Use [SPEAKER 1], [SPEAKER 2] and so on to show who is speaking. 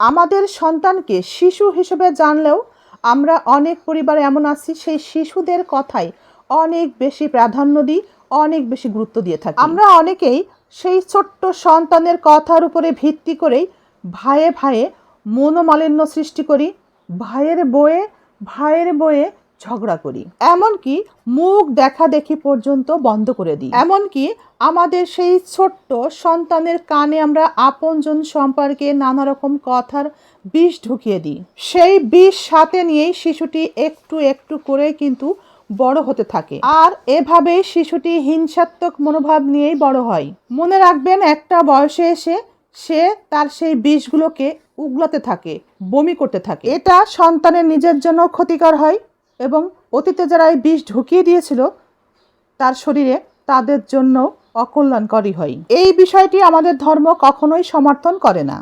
[SPEAKER 1] আমাদের সন্তানকে শিশু হিসেবে জানলেও আমরা অনেক পরিবারে এমন আছি, সেই শিশুদের কথাই অনেক বেশি প্রাধান্য দিই, অনেক বেশি গুরুত্ব দিয়ে থাকি। আমরা অনেকেই সেই ছোট্ট সন্তানের কথার উপরে ভিত্তি করেই ভাইয়ে ভাইয়ে মনোমালিন্য সৃষ্টি করি, ভাইয়ের বয়ে ভাইয়ের বয়ে ঝগড়া করি। এমনকি মুখ দেখা দেখি পর্যন্ত বন্ধ করে দিই। এমনকি আমাদের সেই ছোট্ট সন্তানের কানে আমরা আপনজন সম্পর্কে নানা রকম কথার বিষ ঢুকিয়ে দিই। সেই বিষ সাথে নিয়েই শিশুটি একটু একটু করে কিন্তু বড় হতে থাকে। আর এভাবেই শিশুটি হিংসাত্মক মনোভাব নিয়েই বড় হয়। মনে রাখবেন, একটা বয়সে এসে সে তার সেই বিষগুলোকে উগলাতে থাকে, বমি করতে থাকে। এটা সন্তানের নিজের জন্য ক্ষতিকর হয় এবং অতীতে যারা এই বিষ ঢুকিয়ে দিয়েছিল, তার শরীরে তাদের জন্য অকল্যাণকারী হয়। এই বিষয়টি আমাদের ধর্ম কখনোই সমর্থন করে না।